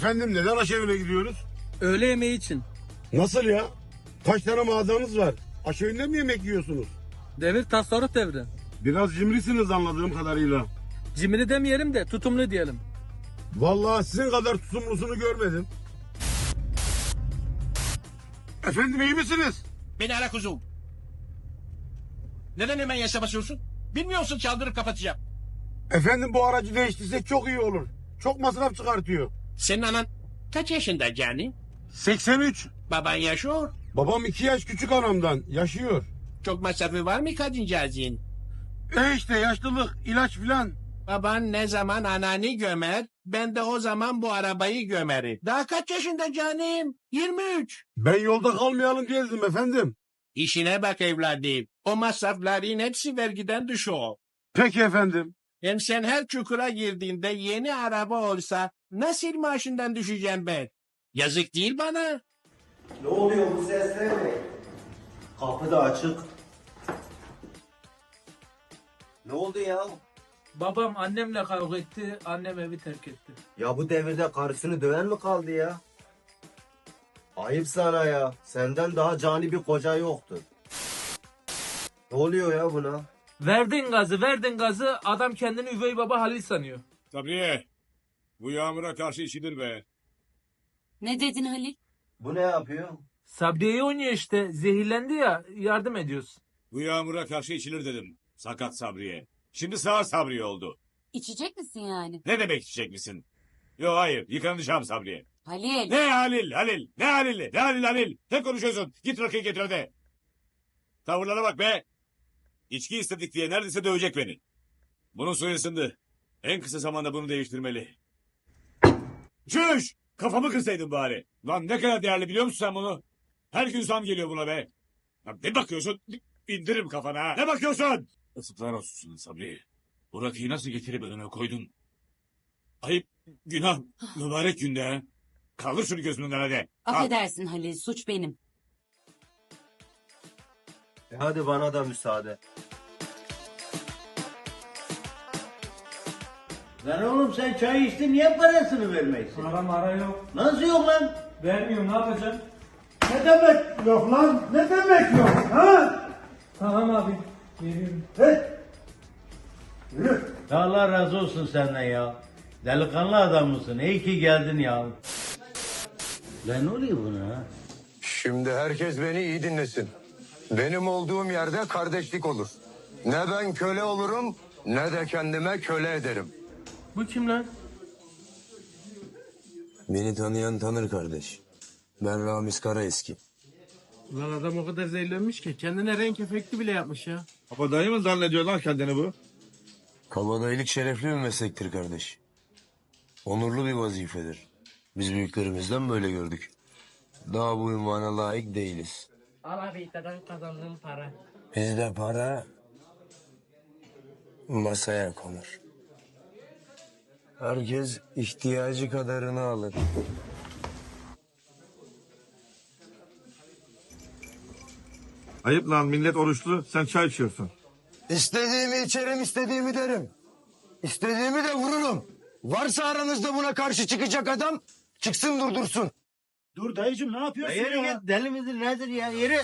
Efendim neden aşevine gidiyoruz? Öğle yemeği için. Nasıl ya? Kaç tane mağazanız var? Aşevinde mi yemek yiyorsunuz? Devir tasarruf devri. Biraz cimrisiniz anladığım kadarıyla. Cimri demeyelim de tutumlu diyelim. Vallahi sizin kadar tutumlusunu görmedim. Efendim iyi misiniz? Beni ara kuzum. Neden hemen yaşa basıyorsun? Bilmiyorsun çaldırıp kapatacağım. Efendim bu aracı değiştirsek çok iyi olur. Çok masraf çıkartıyor. Senin anan kaç yaşında canım? 83. Baban yaşıyor. Babam iki yaş küçük anamdan. Yaşıyor. Çok masrafı var mı kadıncağızın? E işte yaşlılık, ilaç filan. Baban ne zaman ananı gömer, ben de o zaman bu arabayı gömerim. Daha kaç yaşında canım? 23. Ben yolda kalmayalım diye dedim efendim. İşine bak evladım. O masrafların hepsi vergiden düşüyor. Peki efendim. Hem sen her çukura girdiğinde yeni araba olsa nasıl maaşından düşeceğim ben? Yazık değil bana. Ne oluyor bu sesler ne? Kapı da açık. Ne oldu ya? Babam annemle kavga etti, annem evi terk etti. Ya bu devirde karısını döven mi kaldı ya? Ayıp sana ya. Senden daha cani bir koca yoktur. Ne oluyor ya buna? Verdin gazı, verdin gazı, adam kendini üvey baba Halil sanıyor. Sabriye, bu yağmura karşı içilir be. Ne dedin Halil? Bu ne yapıyor? Sabriye'yi oynuyor işte, zehirlendi ya, yardım ediyoruz. Bu yağmura karşı içilir dedim. Sakat Sabriye. Şimdi sağ Sabriye oldu. İçecek misin yani? Ne demek içecek misin? Yok hayır, yıkanacağım Sabriye. Halil. Ne Halil, Halil, ne Halil, ne Halil, Halil. Ne konuşuyorsun? Git rakıyı getir hadi. Tavırlara bak be. İçki istedik diye neredeyse dövecek beni. Bunun suyu. En kısa zamanda bunu değiştirmeli. Çüş! Kafamı kırsaydın bari. Lan ne kadar değerli biliyor musun sen bunu? Her gün zam geliyor buna be. Ya ne bakıyorsun? İndiririm kafana. Ne bakıyorsun? Isıklar olsun Sabri. Bu rakıyı nasıl getirip önüme koydun? Ayıp, günah, mübarek günde ha. Kaldır şunu gözümden hadi. Al. Halil, suç benim. E hadi bana da müsaade. Lan oğlum sen çay içtin niye parasını vermeysin? Para mara yok. Nasıl yok lan? Vermiyorum, ne yapacağım? Ne demek yok lan? Ne demek yok? Ha? Tamam abi, veriyorum. He? Yürü. Allah razı olsun senden ya. Delikanlı adam mısın? İyi ki geldin ya. Lan ne oluyor buna? Şimdi herkes beni iyi dinlesin. Benim olduğum yerde kardeşlik olur. Ne ben köle olurum ne de kendime köle ederim. Bu kim lan? Beni tanıyan tanır kardeş. Ben Ramiz Karaeski. Lan adam o kadar zehirlenmiş ki kendine renk efekti bile yapmış ya. Kabadayı mı zannediyor lan kendini bu? Kabadayılık şerefli bir meslektir kardeş. Onurlu bir vazifedir. Biz büyüklerimizden böyle gördük. Daha bu ünvana layık değiliz. Alabeyta'dan kazandığım para. Bizde para masaya konur. Herkes ihtiyacı kadarını alır. Ayıp lan millet oruçlu sen çay içiyorsun. İstediğimi içerim, istediğimi derim. İstediğimi de vururum. Varsa aranızda buna karşı çıkacak adam çıksın durdursun. Dur dayıcım ne yapıyorsun ya? Yürü git deli midir nedir ya? Yürü.